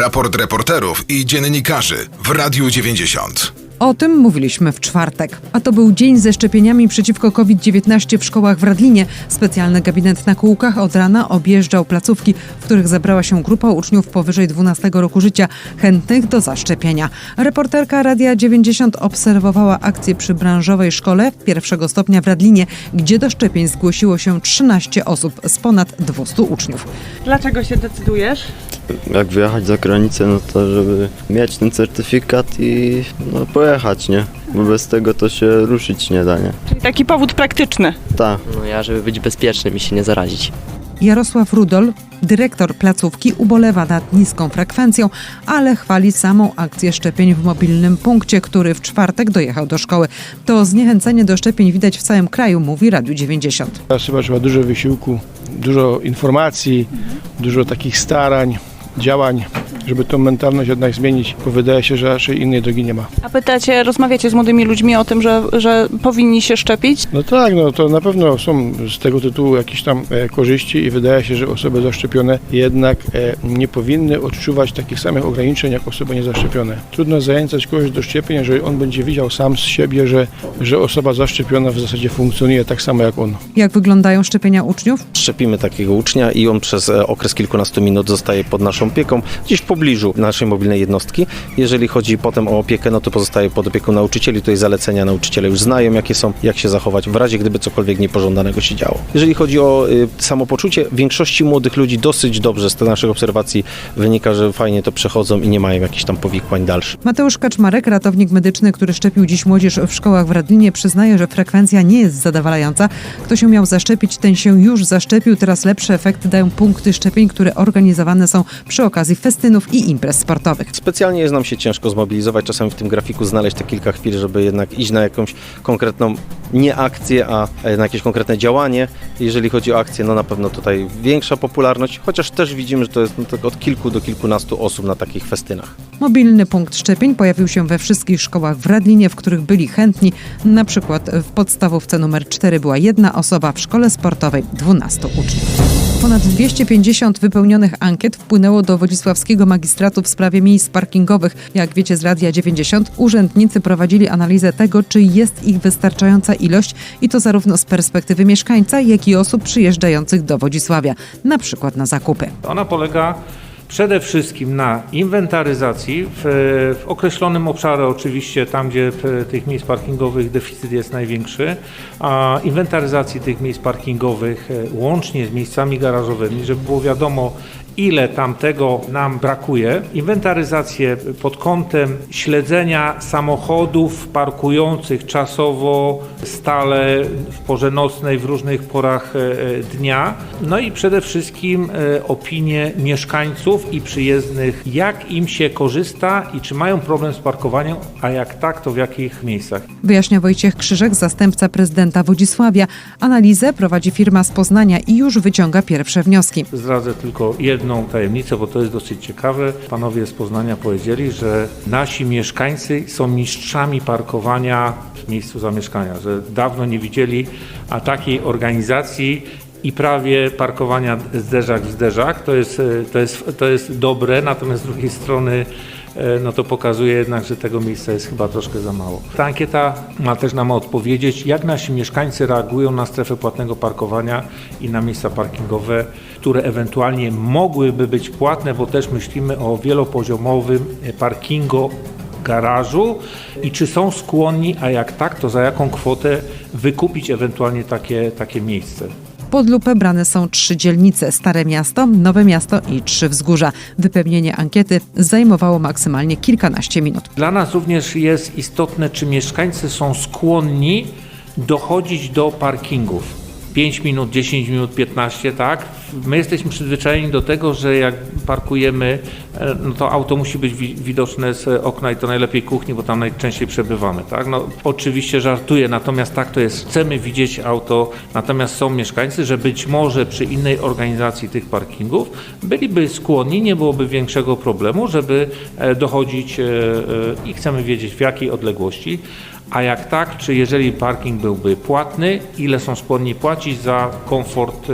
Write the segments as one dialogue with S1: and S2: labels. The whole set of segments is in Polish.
S1: Raport reporterów i dziennikarzy w Radiu 90.
S2: O tym mówiliśmy w czwartek. A to był dzień ze szczepieniami przeciwko COVID-19 w szkołach w Radlinie. Specjalny gabinet na kółkach od rana objeżdżał placówki, w których zebrała się grupa uczniów powyżej 12 roku życia, chętnych do zaszczepienia. Reporterka Radia 90 obserwowała akcję przy branżowej szkole pierwszego stopnia w Radlinie, gdzie do szczepień zgłosiło się 13 osób z ponad 200 uczniów.
S3: Dlaczego się decydujesz?
S4: Jak wyjechać za granicę, no to żeby mieć ten certyfikat i no pojechać, nie? Bo bez tego to się ruszyć nie da, nie?
S3: Czyli taki powód praktyczny.
S4: Tak.
S5: No ja, żeby być bezpiecznym i się nie zarazić.
S2: Jarosław Rudol, dyrektor placówki, ubolewa nad niską frekwencją, ale chwali samą akcję szczepień w mobilnym punkcie, który w czwartek dojechał do szkoły. To zniechęcenie do szczepień widać w całym kraju, mówi Radiu 90.
S6: Teraz chyba trzeba dużo wysiłku, dużo informacji, dużo takich starań, działań, żeby tą mentalność jednak zmienić, bo wydaje się, że raczej innej drogi nie ma.
S3: A pytacie, rozmawiacie z młodymi ludźmi o tym, że, że powinni się szczepić?
S6: No tak, no to na pewno są z tego tytułu jakieś tam e, korzyści i wydaje się, że osoby zaszczepione jednak e, nie powinny odczuwać takich samych ograniczeń jak osoby niezaszczepione. Trudno zachęcać kogoś do szczepień, jeżeli on będzie widział sam z siebie, że, że osoba zaszczepiona w zasadzie funkcjonuje tak samo jak on.
S2: Jak wyglądają szczepienia uczniów?
S7: Szczepimy takiego ucznia i on przez e, okres kilkunastu minut zostaje pod naszą opieką, gdzieś w pobliżu naszej mobilnej jednostki. Jeżeli chodzi potem o opiekę, no to pozostaje pod opieką nauczycieli. Tutaj zalecenia nauczyciele już znają, jakie są, jak się zachować w razie, gdyby cokolwiek niepożądanego się działo. Jeżeli chodzi o y, samopoczucie, większości młodych ludzi dosyć dobrze z tych naszych obserwacji wynika, że fajnie to przechodzą i nie mają jakichś tam powikłań dalszych.
S2: Mateusz Kaczmarek, ratownik medyczny, który szczepił dziś młodzież w szkołach w Radlinie, przyznaje, że frekwencja nie jest zadowalająca. Kto się miał zaszczepić, ten się już zaszczepił. Teraz lepsze efekty dają punkty szczepień, które organizowane są przy okazji festynów i imprez sportowych.
S7: Specjalnie jest nam się ciężko zmobilizować, czasami w tym grafiku znaleźć te kilka chwil, żeby jednak iść na jakąś konkretną, nie akcję, a na jakieś konkretne działanie. Jeżeli chodzi o akcję, no na pewno tutaj większa popularność, chociaż też widzimy, że to jest no, tak od kilku do kilkunastu osób na takich festynach.
S2: Mobilny punkt szczepień pojawił się we wszystkich szkołach w Radlinie, w których byli chętni. Na przykład w podstawówce numer 4 była jedna osoba, w szkole sportowej 12 uczniów. Ponad 250 wypełnionych ankiet wpłynęło do Wodzisławskiego Magistratu w sprawie miejsc parkingowych. Jak wiecie z Radia 90, urzędnicy prowadzili analizę tego, czy jest ich wystarczająca ilość i to zarówno z perspektywy mieszkańca, jak i osób przyjeżdżających do Wodzisławia, na przykład na zakupy.
S8: Ona polega przede wszystkim na inwentaryzacji. W, w określonym obszarze, oczywiście tam, gdzie p- tych miejsc parkingowych deficyt jest największy, a inwentaryzacji tych miejsc parkingowych e, łącznie z miejscami garażowymi, żeby było wiadomo, ile tam tego nam brakuje. Inwentaryzację pod kątem śledzenia samochodów parkujących czasowo, stale w porze nocnej, w różnych porach e, e, dnia. No i przede wszystkim e, opinie mieszkańców i przyjezdnych, jak im się korzysta i czy mają problem z parkowaniem, a jak tak, to w jakich miejscach.
S2: Wyjaśnia Wojciech Krzyżek, zastępca prezydenta Wodzisławia. Analizę prowadzi firma z Poznania i już wyciąga pierwsze wnioski.
S8: Zdradzę tylko jedną tajemnicę, bo to jest dosyć ciekawe. Panowie z Poznania powiedzieli, że nasi mieszkańcy są mistrzami parkowania w miejscu zamieszkania, że dawno nie widzieli a takiej organizacji i prawie parkowania zderzak w zderzak. To jest, e, to jest, to jest dobre, natomiast z drugiej strony no to pokazuje jednak, że tego miejsca jest chyba troszkę za mało. Ta ankieta ma też nam odpowiedzieć, jak nasi mieszkańcy reagują na strefę płatnego parkowania i na miejsca parkingowe, które ewentualnie mogłyby być płatne, bo też myślimy o wielopoziomowym e, parkingu garażu i czy są skłonni, a jak tak, to za jaką kwotę wykupić ewentualnie takie, takie miejsce.
S2: Pod lupę brane są trzy dzielnice: Stare Miasto, Nowe Miasto i Trzy Wzgórza. Wypełnienie ankiety zajmowało maksymalnie kilkanaście minut.
S8: Dla nas również jest istotne, czy mieszkańcy są skłonni dochodzić do parkingów. 5 minut, 10 minut, 15, tak? My jesteśmy przyzwyczajeni do tego, że jak parkujemy, e, no to auto musi być wi- widoczne z okna i to najlepiej kuchni, bo tam najczęściej przebywamy, tak? No oczywiście żartuję, natomiast tak to jest. Chcemy widzieć auto, natomiast są mieszkańcy, że być może przy innej organizacji tych parkingów byliby skłonni, nie byłoby większego problemu, żeby e, dochodzić e, i chcemy wiedzieć w jakiej odległości. A jak tak, czy jeżeli parking byłby płatny, ile są skłonni płacić za komfort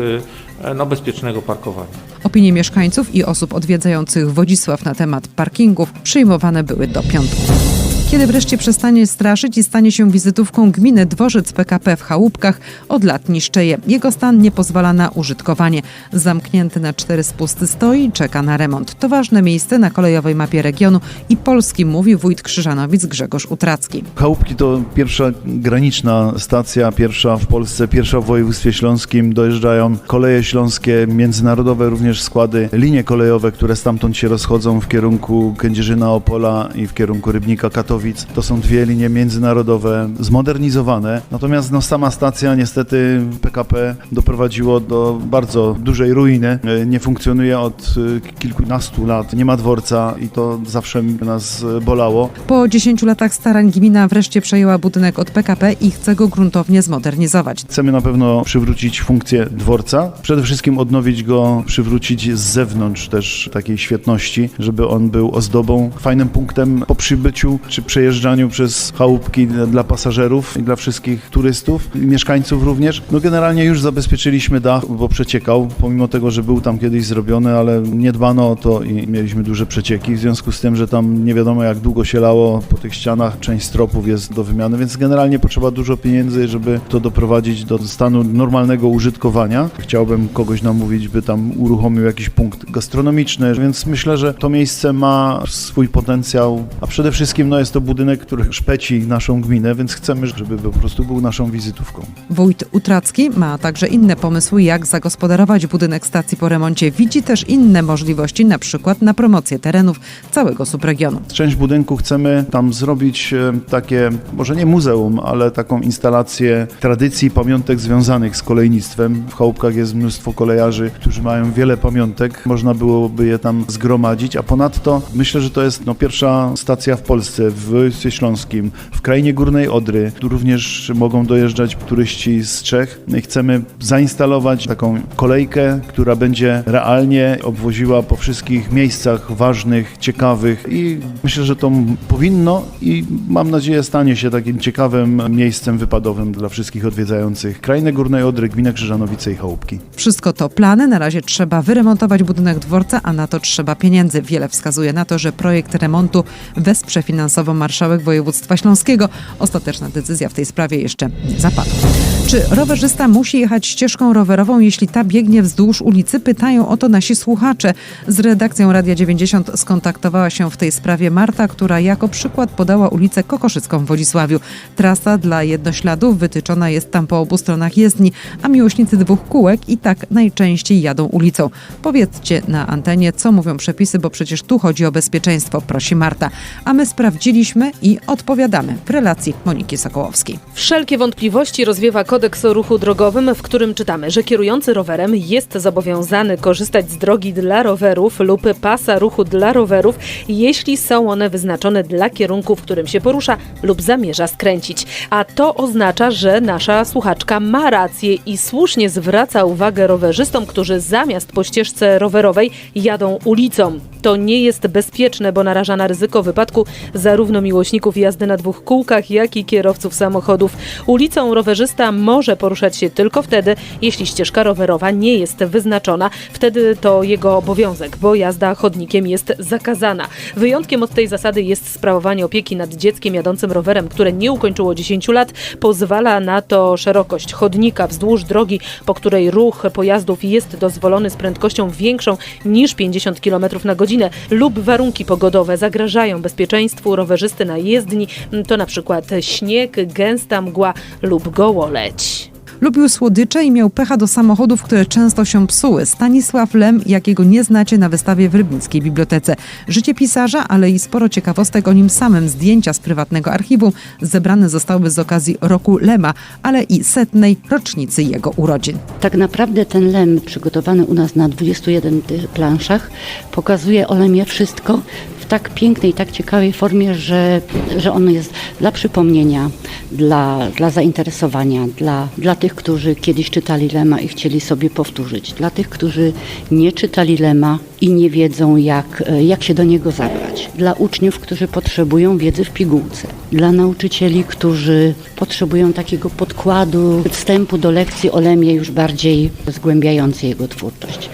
S8: e, no, bezpiecznego parkowania?
S2: Opinie mieszkańców i osób odwiedzających Wodzisław na temat parkingów przyjmowane były do piątku. Kiedy wreszcie przestanie straszyć i stanie się wizytówką gminy, dworzec PKP w Chałupkach od lat niszczeje. Jego stan nie pozwala na użytkowanie. Zamknięty na cztery spusty stoi czeka na remont. To ważne miejsce na kolejowej mapie regionu i Polski, mówi wójt Krzyżanowic Grzegorz Utracki.
S9: Chałupki to pierwsza graniczna stacja, pierwsza w Polsce, pierwsza w województwie śląskim. Dojeżdżają koleje śląskie, międzynarodowe również składy, linie kolejowe, które stamtąd się rozchodzą w kierunku Kędzierzyna Opola i w kierunku Rybnika Katowic. To są dwie linie międzynarodowe, zmodernizowane. Natomiast no, sama stacja niestety PKP doprowadziło do bardzo dużej ruiny. E, Nie funkcjonuje od e, kilkunastu lat, nie ma dworca i to zawsze nas bolało.
S2: Po 10 latach starań gmina wreszcie przejęła budynek od PKP i chce go gruntownie zmodernizować.
S9: Chcemy na pewno przywrócić funkcję dworca, przede wszystkim odnowić go, przywrócić z zewnątrz też takiej świetności, żeby on był ozdobą, fajnym punktem po przybyciu czy przejeżdżaniu przez chałupki dla pasażerów i dla wszystkich turystów mieszkańców również. No generalnie już zabezpieczyliśmy dach, bo przeciekał, pomimo tego, że był tam kiedyś zrobiony, ale nie dbano o to i mieliśmy duże przecieki, w związku z tym, że tam nie wiadomo jak długo się lało po tych ścianach, część stropów jest do wymiany, więc generalnie potrzeba dużo pieniędzy, żeby to doprowadzić do stanu normalnego użytkowania. Chciałbym kogoś namówić, by tam uruchomił jakiś punkt gastronomiczny, więc myślę, że to miejsce ma swój potencjał, a przede wszystkim no, jest to budynek, który szpeci naszą gminę, więc chcemy, żeby po prostu był naszą wizytówką.
S2: Wójt Utracki ma także inne pomysły, jak zagospodarować budynek stacji po remoncie. Widzi też inne możliwości, na przykład na promocję terenów całego subregionu.
S9: Część budynku chcemy tam zrobić e, takie, może nie muzeum, ale taką instalację tradycji, pamiątek związanych z kolejnictwem. W Chałupkach jest mnóstwo kolejarzy, którzy mają wiele pamiątek. Można byłoby je tam zgromadzić, a ponadto myślę, że to jest no, pierwsza stacja w Polsce, w województwie śląskim, w krainie Górnej Odry. Tu również mogą dojeżdżać turyści z Czech. Chcemy zainstalować taką kolejkę, która będzie realnie obwoziła po wszystkich miejscach ważnych, ciekawych i myślę, że to powinno i mam nadzieję stanie się takim ciekawym miejscem wypadowym dla wszystkich odwiedzających krainę Górnej Odry, gminę Krzyżanowice i Chałupki.
S2: Wszystko to plany. Na razie trzeba wyremontować budynek dworca, a na to trzeba pieniędzy. Wiele wskazuje na to, że projekt remontu wesprze finansowo marszałek województwa śląskiego. Ostateczna decyzja w tej sprawie jeszcze nie zapadła. Czy rowerzysta musi jechać ścieżką rowerową, jeśli ta biegnie wzdłuż ulicy? Pytają o to nasi słuchacze. Z redakcją Radia 90 skontaktowała się w tej sprawie Marta, która jako przykład podała ulicę Kokoszycką w Wodzisławiu. Trasa dla jednośladów wytyczona jest tam po obu stronach jezdni, a miłośnicy dwóch kółek i tak najczęściej jadą ulicą. Powiedzcie na antenie, co mówią przepisy, bo przecież tu chodzi o bezpieczeństwo, prosi Marta. A my sprawdziliśmy i odpowiadamy w relacji Moniki Sokołowskiej.
S10: Wszelkie wątpliwości rozwiewa kodeks o ruchu drogowym, w którym czytamy, że kierujący rowerem jest zobowiązany korzystać z drogi dla rowerów lub pasa ruchu dla rowerów, jeśli są one wyznaczone dla kierunku, w którym się porusza lub zamierza skręcić. A to oznacza, że nasza słuchaczka ma rację i słusznie zwraca uwagę rowerzystom, którzy zamiast po ścieżce rowerowej jadą ulicą. To nie jest bezpieczne, bo naraża na ryzyko wypadku zarówno miłośników jazdy na dwóch kółkach, jak i kierowców samochodów. Ulicą rowerzysta może poruszać się tylko wtedy, jeśli ścieżka rowerowa nie jest wyznaczona. Wtedy to jego obowiązek, bo jazda chodnikiem jest zakazana. Wyjątkiem od tej zasady jest sprawowanie opieki nad dzieckiem jadącym rowerem, które nie ukończyło 10 lat. Pozwala na to szerokość chodnika wzdłuż drogi, po której ruch pojazdów jest dozwolony z prędkością większą niż 50 km na godzinę lub warunki pogodowe zagrażają bezpieczeństwu rowerzysty na jezdni, to na przykład śnieg, gęsta mgła lub gołoleć.
S2: Lubił słodycze i miał pecha do samochodów, które często się psuły. Stanisław Lem, jakiego nie znacie na wystawie w Rybnickiej Bibliotece. Życie pisarza, ale i sporo ciekawostek o nim samym. Zdjęcia z prywatnego archiwum zebrane zostały z okazji roku Lema, ale i setnej rocznicy jego urodzin.
S11: Tak naprawdę ten lem przygotowany u nas na 21 tych planszach pokazuje o lemie wszystko tak pięknej, tak ciekawej formie, że, że ono jest dla przypomnienia, dla, dla zainteresowania, dla, dla tych, którzy kiedyś czytali Lema i chcieli sobie powtórzyć, dla tych, którzy nie czytali Lema i nie wiedzą, jak, jak się do niego zabrać, dla uczniów, którzy potrzebują wiedzy w pigułce, dla nauczycieli, którzy potrzebują takiego podkładu, wstępu do lekcji o Lemie już bardziej zgłębiającej jego twórczość.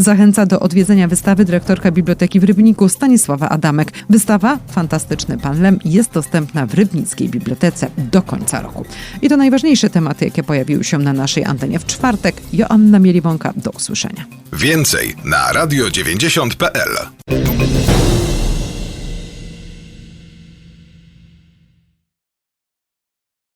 S2: Zachęca do odwiedzenia wystawy dyrektorka Biblioteki w Rybniku Stanisława Adamek. Wystawa Fantastyczny Pan Lem jest dostępna w Rybnickiej Bibliotece do końca roku. I to najważniejsze tematy, jakie pojawiły się na naszej antenie w czwartek. Joanna Mielibąka, do usłyszenia.
S1: Więcej na radio90.pl.